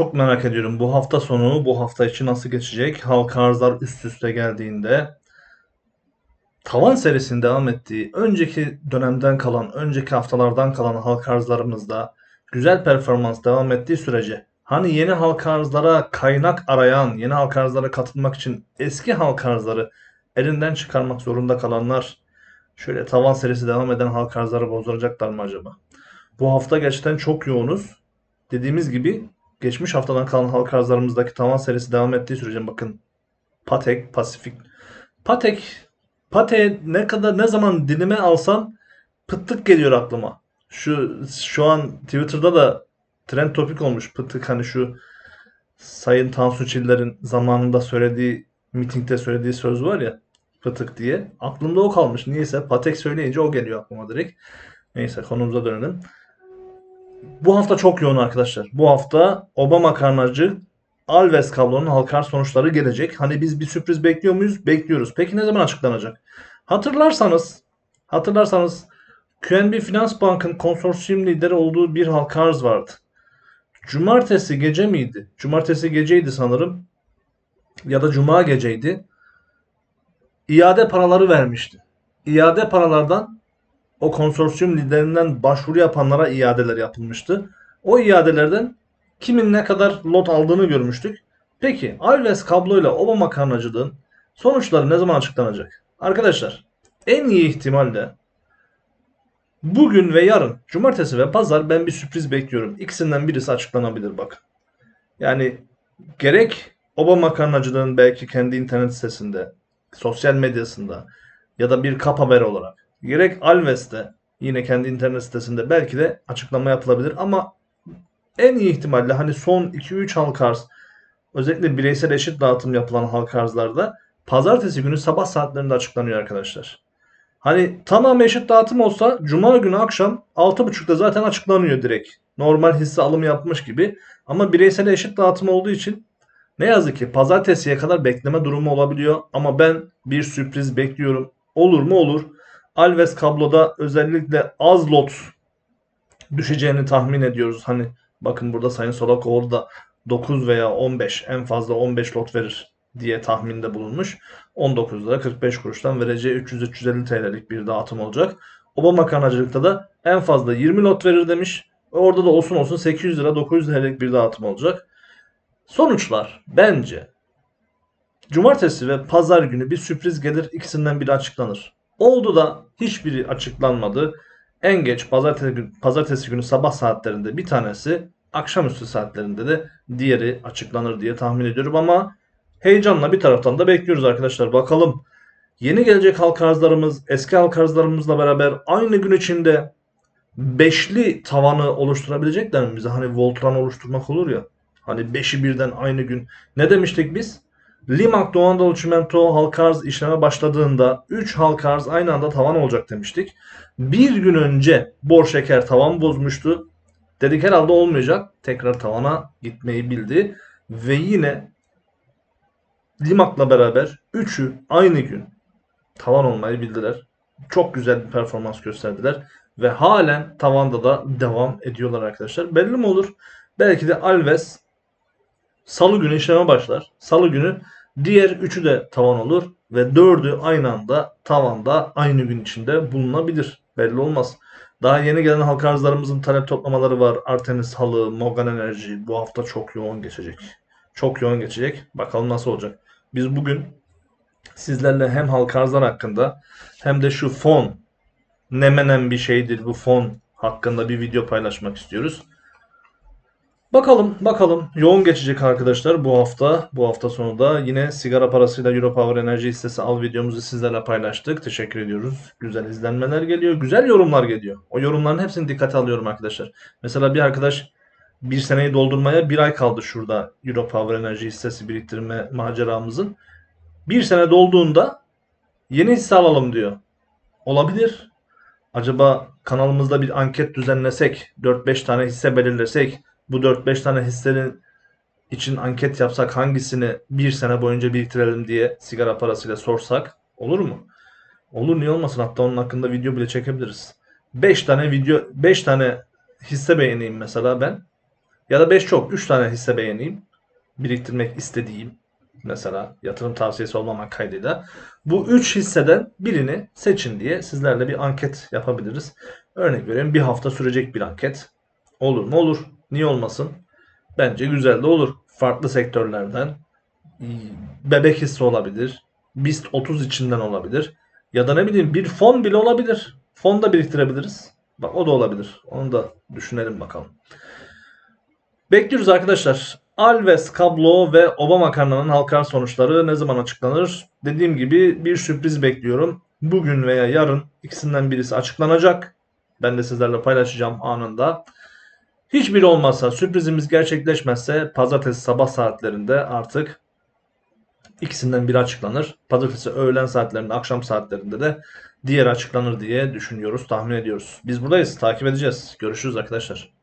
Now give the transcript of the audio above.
Çok merak ediyorum bu hafta sonu, bu hafta içi nasıl geçecek? Halka arzlar üst üste geldiğinde tavan serisinin devam ettiği, önceki dönemden kalan, önceki haftalardan kalan halka arzlarımızda güzel performans devam ettiği sürece hani yeni halka arzlara kaynak arayan, yeni halka arzlara katılmak için eski halka arzları elinden çıkarmak zorunda kalanlar şöyle tavan serisi devam eden halka arzları bozduracaklar mı acaba? Bu hafta gerçekten çok yoğunuz. Dediğimiz gibi geçmiş haftadan kalan halka arzlarımızdaki tavan serisi devam ettiği sürece bakın Patek, Pasifik. Patek, Patek ne kadar ne zaman dilime alsam pıttık geliyor aklıma. Şu şu an Twitter'da da trend topik olmuş pıttık hani şu Sayın Tansu Çiller'in zamanında söylediği mitingde söylediği söz var ya pıtık diye. Aklımda o kalmış. Niyeyse Patek söyleyince o geliyor aklıma direkt. Neyse konumuza dönelim. Bu hafta çok yoğun arkadaşlar. Bu hafta Obama karnacı Alves kablonun halka arz sonuçları gelecek. Hani biz bir sürpriz bekliyor muyuz? Bekliyoruz. Peki ne zaman açıklanacak? Hatırlarsanız hatırlarsanız QNB Finans Bank'ın konsorsiyum lideri olduğu bir halka arz vardı. Cumartesi gece miydi? Cumartesi geceydi sanırım. Ya da cuma geceydi. İade paraları vermişti. İade paralardan o konsorsiyum liderinden başvuru yapanlara iadeler yapılmıştı. O iadelerden kimin ne kadar lot aldığını görmüştük. Peki Alves kabloyla Obama karnacılığın sonuçları ne zaman açıklanacak? Arkadaşlar en iyi ihtimalle bugün ve yarın cumartesi ve pazar ben bir sürpriz bekliyorum. İkisinden birisi açıklanabilir bak. Yani gerek Obama karnacılığın belki kendi internet sitesinde, sosyal medyasında ya da bir kap haber olarak gerek Alves'te yine kendi internet sitesinde belki de açıklama yapılabilir ama en iyi ihtimalle hani son 2-3 halka arz özellikle bireysel eşit dağıtım yapılan halka arzlarda pazartesi günü sabah saatlerinde açıklanıyor arkadaşlar. Hani tamam eşit dağıtım olsa cuma günü akşam 6.30'da zaten açıklanıyor direkt. Normal hisse alımı yapmış gibi. Ama bireysel eşit dağıtım olduğu için ne yazık ki pazartesiye kadar bekleme durumu olabiliyor. Ama ben bir sürpriz bekliyorum. Olur mu olur. Alves kabloda özellikle az lot düşeceğini tahmin ediyoruz. Hani bakın burada Sayın Solakoğlu da 9 veya 15 en fazla 15 lot verir diye tahminde bulunmuş. 19 lira 45 kuruştan vereceği 300-350 TL'lik bir dağıtım olacak. Obama kanacılıkta da en fazla 20 lot verir demiş. Orada da olsun olsun 800 lira 900 TL'lik bir dağıtım olacak. Sonuçlar bence cumartesi ve pazar günü bir sürpriz gelir ikisinden biri açıklanır. Oldu da hiçbiri açıklanmadı. En geç pazartesi, günü, pazartesi günü sabah saatlerinde bir tanesi, akşamüstü saatlerinde de diğeri açıklanır diye tahmin ediyorum ama heyecanla bir taraftan da bekliyoruz arkadaşlar. Bakalım yeni gelecek halka arzlarımız eski halka arzlarımızla beraber aynı gün içinde beşli tavanı oluşturabilecekler mi bize? Hani Voltran oluşturmak olur ya. Hani beşi birden aynı gün. Ne demiştik biz? Limak Doğu Anadolu Çimento halka arz işleme başladığında 3 halka arz aynı anda tavan olacak demiştik. Bir gün önce Bor Şeker tavan bozmuştu. Dedik herhalde olmayacak. Tekrar tavana gitmeyi bildi. Ve yine Limak'la beraber 3'ü aynı gün tavan olmayı bildiler. Çok güzel bir performans gösterdiler. Ve halen tavanda da devam ediyorlar arkadaşlar. Belli mi olur? Belki de Alves Salı günü işleme başlar. Salı günü diğer üçü de tavan olur ve dördü aynı anda tavanda aynı gün içinde bulunabilir. Belli olmaz. Daha yeni gelen halka arzlarımızın talep toplamaları var. Artemis Halı, Morgan Enerji bu hafta çok yoğun geçecek. Çok yoğun geçecek. Bakalım nasıl olacak. Biz bugün sizlerle hem halka arzlar hakkında hem de şu fon ne menen bir şeydir bu fon hakkında bir video paylaşmak istiyoruz. Bakalım bakalım yoğun geçecek arkadaşlar bu hafta. Bu hafta sonu da yine sigara parasıyla Europower Enerji hissesi al videomuzu sizlerle paylaştık. Teşekkür ediyoruz. Güzel izlenmeler geliyor. Güzel yorumlar geliyor. O yorumların hepsini dikkate alıyorum arkadaşlar. Mesela bir arkadaş bir seneyi doldurmaya bir ay kaldı şurada Europower Enerji hissesi biriktirme maceramızın. Bir sene dolduğunda yeni hisse alalım diyor. Olabilir. Acaba kanalımızda bir anket düzenlesek, 4-5 tane hisse belirlesek, bu 4-5 tane hissenin için anket yapsak hangisini bir sene boyunca biriktirelim diye sigara parasıyla sorsak olur mu? Olur niye olmasın hatta onun hakkında video bile çekebiliriz. 5 tane video 5 tane hisse beğeneyim mesela ben. Ya da 5 çok. 3 tane hisse beğeneyim. Biriktirmek istediğim mesela yatırım tavsiyesi olmamak kaydıyla. Bu 3 hisseden birini seçin diye sizlerle bir anket yapabiliriz. Örnek veriyorum bir hafta sürecek bir anket. Olur mu? Olur. Niye olmasın? Bence güzel de olur. Farklı sektörlerden bebek hisse olabilir. BIST 30 içinden olabilir. Ya da ne bileyim bir fon bile olabilir. Fon da biriktirebiliriz. Bak o da olabilir. Onu da düşünelim bakalım. Bekliyoruz arkadaşlar. Alves kablo ve Oba makarnanın halka arz sonuçları ne zaman açıklanır? Dediğim gibi bir sürpriz bekliyorum. Bugün veya yarın ikisinden birisi açıklanacak. Ben de sizlerle paylaşacağım anında. Hiçbiri olmazsa sürprizimiz gerçekleşmezse pazartesi sabah saatlerinde artık ikisinden biri açıklanır. Pazartesi öğlen saatlerinde, akşam saatlerinde de diğer açıklanır diye düşünüyoruz, tahmin ediyoruz. Biz buradayız, takip edeceğiz. Görüşürüz arkadaşlar.